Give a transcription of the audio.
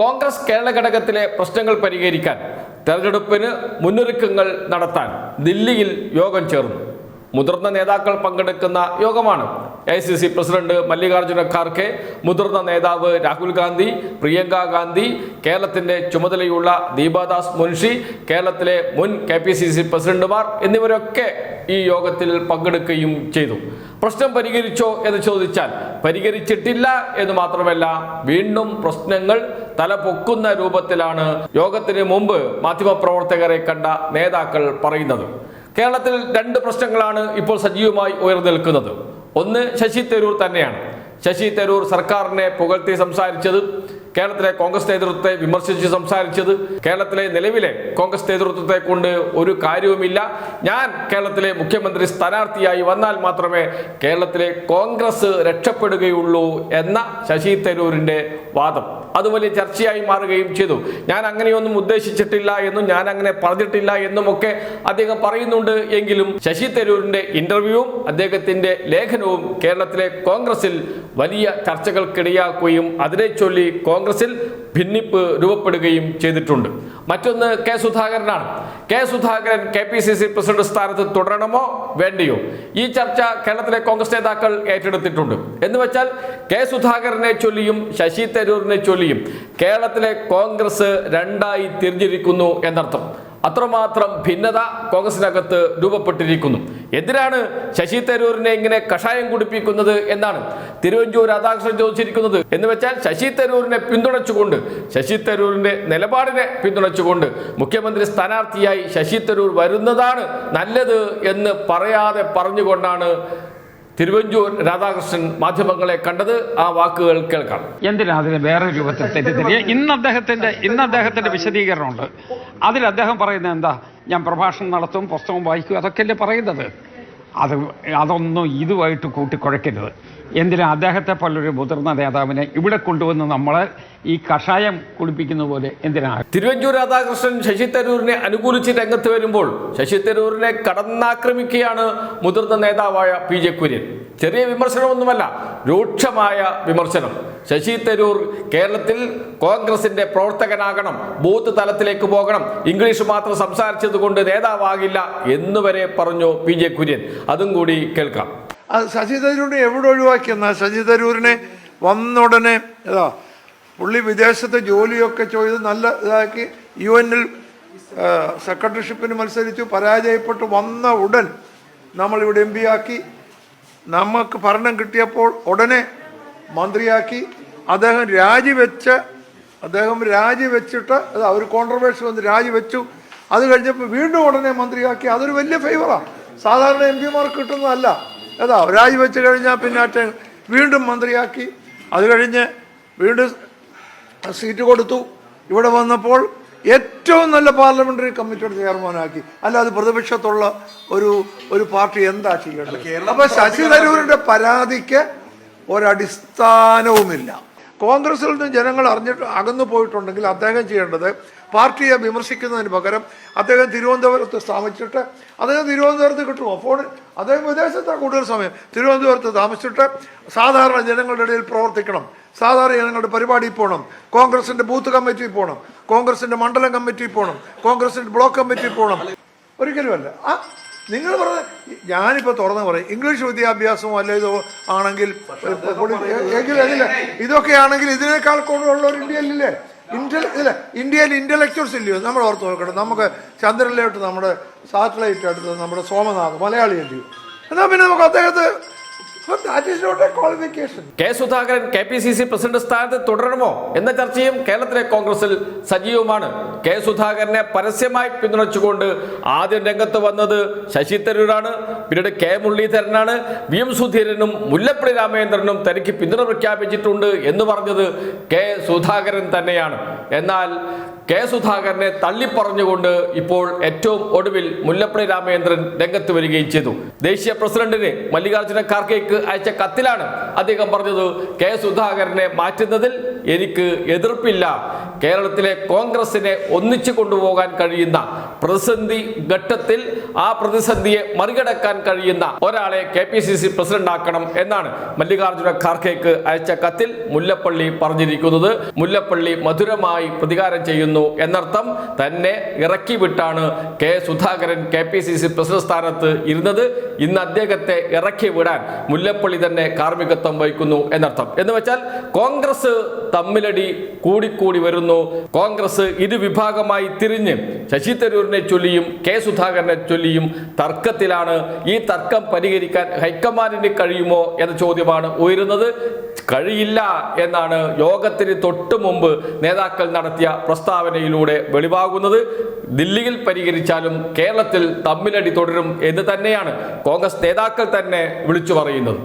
കോൺഗ്രസ് കേരള ഘടകത്തിലെ പ്രശ്നങ്ങൾ പരിഹരിക്കാൻ തെരഞ്ഞെടുപ്പിന് മുന്നൊരുക്കങ്ങൾ നടത്താൻ ദില്ലിയിൽ യോഗം ചേർന്നു. മുതിർന്ന നേതാക്കൾ പങ്കെടുക്കുന്ന യോഗമാണ്. A C C president Mallikarjuna Kharge മുതിർന്ന നേതാവ് രാഹുൽ ഗാന്ധി പ്രിയങ്ക ഗാന്ധി കേരളത്തിന്റെ ചുമതലയുള്ള ദീപാദാസ് മുൻഷി കേരളത്തിലെ മുൻ കെ പി സി സി പ്രസിഡന്റുമാർ എന്നിവരൊക്കെ ഈ യോഗത്തിൽ പങ്കെടുക്കുകയും ചെയ്തു. പ്രശ്നം പരിഹരിച്ചോ എന്ന് ചോദിച്ചാൽ പരിഹരിച്ചിട്ടില്ല എന്ന് മാത്രമല്ല വീണ്ടും പ്രശ്നങ്ങൾ തലപൊക്കുന്ന രൂപത്തിലാണ് യോഗത്തിന് മുമ്പ് മാധ്യമപ്രവർത്തകരെ കണ്ട നേതാക്കൾ പറയുന്നത്. കേരളത്തിൽ രണ്ട് പ്രശ്നങ്ങളാണ് ഇപ്പോൾ സജീവമായി ഉയർന്നു ഒന്ന് ശശി തരൂർ തന്നെയാണ്. ശശി തരൂർ സർക്കാരിനെ പുകഴ്ത്തി സംസാരിച്ചത് കേരളത്തിലെ കോൺഗ്രസ് നേതൃത്വത്തെ വിമർശിച്ച് സംസാരിച്ചത് കേരളത്തിലെ നിലവിലെ കോൺഗ്രസ് നേതൃത്വത്തെ കൊണ്ട് ഒരു കാര്യവുമില്ല. ഞാൻ കേരളത്തിലെ മുഖ്യമന്ത്രി സ്ഥാനാർത്ഥിയായി വന്നാൽ മാത്രമേ കേരളത്തിലെ കോൺഗ്രസ് രക്ഷപ്പെടുകയുള്ളൂ എന്ന ശശി തരൂരിന്റെ വാദം. അത് വലിയ ചർച്ചയായി മാറുകയും ചെയ്തു. ഞാൻ അങ്ങനെയൊന്നും ഉദ്ദേശിച്ചിട്ടില്ല എന്നും ഞാൻ അങ്ങനെ പറഞ്ഞിട്ടില്ല എന്നുമൊക്കെ അദ്ദേഹം പറയുന്നുണ്ട് എങ്കിലും ശശി തരൂരിന്റെ ഇന്റർവ്യൂവും അദ്ദേഹത്തിന്റെ ലേഖനവും കേരളത്തിലെ കോൺഗ്രസിൽ വലിയ ചർച്ചകൾക്കിടയാക്കുകയും അതിനെ ചൊല്ലി കോൺഗ്രസിൽ ഭിന്നിപ്പ് രൂപപ്പെടുകയും ചെയ്തിട്ടുണ്ട്. മറ്റൊന്ന് K സുധാകരനാണ്. K Sudhakaran K P C C president സ്ഥാനത്ത് തുടരണമോ വേണ്ടിയോ? ഈ ചർച്ച കേരളത്തിലെ കോൺഗ്രസ് നേതാക്കൾ ഏറ്റെടുത്തിട്ടുണ്ട്. എന്ന് വെച്ചാൽ കെ സുധാകരനെ ചൊല്ലിയും ശശി തരൂരിനെ ചൊല്ലിയും കേരളത്തിലെ കോൺഗ്രസ് രണ്ടായി തിരിഞ്ഞിരിക്കുന്നു എന്നർത്ഥം. അത്രമാത്രം ഭിന്നത കോൺഗ്രസിനകത്ത് രൂപപ്പെട്ടിരിക്കുന്നു. എന്തിനാണ് ശശി തരൂരിനെ ഇങ്ങനെ കഷായം കുടിപ്പിക്കുന്നത് എന്നാണ് തിരുവഞ്ചൂർ രാധാകൃഷ്ണൻ ചോദിച്ചിരിക്കുന്നത്. എന്ന് വെച്ചാൽ ശശി തരൂരിനെ പിന്തുണച്ചുകൊണ്ട് ശശി തരൂരിന്റെ നിലപാടിനെ പിന്തുണച്ചുകൊണ്ട് മുഖ്യമന്ത്രി സ്ഥാനാർത്ഥിയായി ശശി തരൂർ വരുന്നതാണ് നല്ലത് എന്ന് പറയാതെ പറഞ്ഞുകൊണ്ടാണ് തിരുവഞ്ചൂർ രാധാകൃഷ്ണൻ മാധ്യമങ്ങളെ കണ്ടത്. ആ വാക്കുകൾ കേൾക്കാം. എന്തിനാ അതിന് വേറെ രൂപത്തിൽ തെറ്റിദ്ധരിക്കുക? ഇന്ന് അദ്ദേഹത്തിന്റെ ഇന്ന് അദ്ദേഹത്തിന്റെ വിശദീകരണമുണ്ട്. അതിൽ അദ്ദേഹം പറയുന്നത് എന്താ? ഞാൻ പ്രഭാഷണം നടത്തും പുസ്തകം വായിക്കും അതൊക്കെയല്ലേ പറയുന്നത്? അത് അതൊന്നും ഇതുമായിട്ട് കൂട്ടിക്കുഴയ്ക്കരുത്. എന്തിനാ അദ്ദേഹത്തെ പോലൊരു മുതിർന്ന നേതാവിനെ ഇവിടെ കൊണ്ടുവന്ന് നമ്മൾ ഈ കഷായം കുളിപ്പിക്കുന്ന പോലെ എന്തിനാ? തിരുവഞ്ചൂർ രാധാകൃഷ്ണൻ ശശി തരൂരിനെ അനുകൂലിച്ച് രംഗത്ത് വരുമ്പോൾ ശശി തരൂരിനെ കടന്നാക്രമിക്കുകയാണ് മുതിർന്ന നേതാവായ പി ജെ കുര്യൻ. ചെറിയ വിമർശനമൊന്നുമല്ല രൂക്ഷമായ വിമർശനം. ശശി തരൂർ കേരളത്തിൽ കോൺഗ്രസിന്റെ പ്രവർത്തകനാകണം ബൂത്ത് തലത്തിലേക്ക് പോകണം ഇംഗ്ലീഷ് മാത്രം സംസാരിച്ചത് കൊണ്ട് നേതാവാകില്ല എന്നുവരെ പറഞ്ഞു പി ജെ കുര്യൻ. അതും കൂടി കേൾക്കാം. ശശി തരൂരിനെ എവിടെ ഒഴിവാക്കിയെന്നാ ശശി തരൂരിനെ വന്നുടനെ ഏതാ പുള്ളി വിദേശത്തെ ജോലിയൊക്കെ ചെയ്ത് നല്ല ഇതാക്കി യു എന്നിൽ സെക്രട്ടറിഷിപ്പിന് മത്സരിച്ചു പരാജയപ്പെട്ടു വന്ന ഉടൻ നമ്മളിവിടെ എം പി ആക്കി. നമുക്ക് ഭരണം കിട്ടിയപ്പോൾ ഉടനെ മന്ത്രിയാക്കി. അദ്ദേഹം രാജിവെച്ച് അദ്ദേഹം രാജിവെച്ചിട്ട് അത് ഒരു കോൺട്രവേഴ്സി വന്ന് രാജിവെച്ചു. അത് കഴിഞ്ഞപ്പോൾ വീണ്ടും ഉടനെ മന്ത്രിയാക്കി. അതൊരു വലിയ ഫേവറാണ് സാധാരണ എം പിമാർക്ക് കിട്ടുന്നതല്ല. ഏതാ രാജിവെച്ച് കഴിഞ്ഞാൽ പിന്നെ വീണ്ടും മന്ത്രിയാക്കി. അത് കഴിഞ്ഞ് വീണ്ടും സീറ്റ് കൊടുത്തു. ഇവിടെ വന്നപ്പോൾ ഏറ്റവും നല്ല പാർലമെന്ററി കമ്മിറ്റിയുടെ ചെയർമാനാക്കി. അല്ലാതെ പ്രതിപക്ഷത്തുള്ള ഒരു ഒരു പാർട്ടി എന്താ ചെയ്യേണ്ടത്? അപ്പൊ ശശി തരൂരിന്റെ പരാതിക്ക് ഒരടിസ്ഥാനവുമില്ല. കോൺഗ്രസിൽ നിന്ന് ജനങ്ങൾ അറിഞ്ഞിട്ട് അകന്നു പോയിട്ടുണ്ടെങ്കിൽ അദ്ദേഹം ചെയ്യേണ്ടത് പാർട്ടിയെ വിമർശിക്കുന്നതിന് പകരം അദ്ദേഹം തിരുവനന്തപുരത്ത് താമസിച്ചിട്ട് അദ്ദേഹം തിരുവനന്തപുരത്ത് കിട്ടുമോ? ഫോൺ അദ്ദേഹം വിദേശത്താണ് കൂടുതൽ സമയം തിരുവനന്തപുരത്ത് താമസിച്ചിട്ട് സാധാരണ ജനങ്ങളുടെ ഇടയിൽ പ്രവർത്തിക്കണം. സാധാരണ ജനങ്ങളുടെ പരിപാടിയിൽ പോകണം. കോൺഗ്രസിന്റെ ബൂത്ത് കമ്മിറ്റിയിൽ പോകണം. കോൺഗ്രസിന്റെ മണ്ഡലം കമ്മിറ്റിയിൽ പോകണം. കോൺഗ്രസിന്റെ ബ്ലോക്ക് കമ്മിറ്റിയിൽ പോകണം. ഒരിക്കലുമല്ല. ആ നിങ്ങൾ പറഞ്ഞ ഞാനിപ്പോൾ തുറന്ന് പറയും. ഇംഗ്ലീഷ് വിദ്യാഭ്യാസമോ അല്ല ഇതോ ആണെങ്കിൽ അതില്ല ഇതൊക്കെ ആണെങ്കിൽ ഇതിനേക്കാൾ കൂടുതലുള്ളവർ ഇന്ത്യയിലില്ലേ ഇന്റൽ ഇല്ല ഇന്ത്യയിൽ ഇന്റലക്ച്വൽസ് ഇല്ലയോ? നമ്മൾ ഓർത്ത് നോക്കണം നമുക്ക് ചന്ദ്രനിലോട്ട് നമ്മുടെ സാറ്റലൈറ്റ് അടുത്ത് നമ്മുടെ സോമനാഥ് മലയാളി അല്ലയോ എന്നാൽ പിന്നെ നമുക്ക് അദ്ദേഹത്തെ K Sudhakaran K P C C president സ്ഥാനത്ത് തുടരണമോ എന്ന ചർച്ചയും കേരളത്തിലെ കോൺഗ്രസിൽ സജീവമാണ് കെ സുധാകരനെ പരസ്യമായി പിന്തുണച്ചുകൊണ്ട് ആദ്യം രംഗത്ത് വന്നത് ശശി തരൂരാണ് പിന്നീട് കെ മുരളീധരനാണ് വി എം സുധീരനും മുല്ലപ്പള്ളി രാമചന്ദ്രനും തനിക്ക് പിന്തുണ പ്രഖ്യാപിച്ചിട്ടുണ്ട് എന്ന് പറഞ്ഞത് കെ സുധാകരൻ തന്നെയാണ്. എന്നാൽ കെ സുധാകരനെ തള്ളിപ്പറഞ്ഞുകൊണ്ട് ഇപ്പോൾ ഏറ്റവും ഒടുവിൽ മുല്ലപ്പള്ളി രാമചന്ദ്രൻ രംഗത്ത് വരികയും ചെയ്തു. ദേശീയ പ്രസിഡന്റിന് മല്ലികാർജുന ഖാർഗെക്ക് അയച്ച കത്തിലാണ് അദ്ദേഹം പറഞ്ഞത് കെ സുധാകരനെ മാറ്റുന്നതിൽ എനിക്ക് എതിർപ്പില്ല. കേരളത്തിലെ കോൺഗ്രസിനെ ഒന്നിച്ചു കൊണ്ടുപോകാൻ കഴിയുന്ന പ്രതിസന്ധി ഘട്ടത്തിൽ ആ പ്രതിസന്ധിയെ മറികടക്കാൻ കഴിയുന്ന ഒരാളെ K P C C president ആക്കണം എന്നാണ് മല്ലികാർജുന ഖാർഗെക്ക് അയച്ച കത്തിൽ മുല്ലപ്പള്ളി പറഞ്ഞിരിക്കുന്നത്. മുല്ലപ്പള്ളി മധുരമായി പ്രതികാരം ചെയ്യുന്നു എന്നർത്ഥം തന്നെ ഇറക്കി വിട്ടാണ് K Sudhakaran K P C C president സ്ഥാനത്ത് ഇരുന്നത്. ഇന്ന് അദ്ദേഹത്തെ ഇറക്കി വിടാൻ മുല്ലപ്പള്ളി തന്നെ കാർമ്മികത്വം വഹിക്കുന്നു എന്നർത്ഥം. എന്ന് വെച്ചാൽ കോൺഗ്രസ് തമ്മിലടി കൂടിക്കൂടി വരുന്നു. കോൺഗ്രസ് ഇരുവിഭാഗമായി തിരിഞ്ഞ് ശശി തരൂരിനെ ചൊല്ലിയും കെ സുധാകരനെ ചൊല്ലിയും തർക്കത്തിലാണ്. ഈ തർക്കം പരിഹരിക്കാൻ ഹൈക്കമാൻഡിന് കഴിയുമോ എന്ന ചോദ്യമാണ് ഉയരുന്നത്. കഴിയില്ല എന്നാണ് യോഗത്തിന് തൊട്ട് മുമ്പ് നേതാക്കൾ നടത്തിയ പ്രസ്താവനയിലൂടെ വെളിവാകുന്നത്. ദില്ലിയിൽ പരിഹരിച്ചാലും കേരളത്തിൽ തമ്മിലടി തുടരും എന്ന് തന്നെയാണ് കോൺഗ്രസ് നേതാക്കൾ തന്നെ വിളിച്ചു പറയുന്നത്.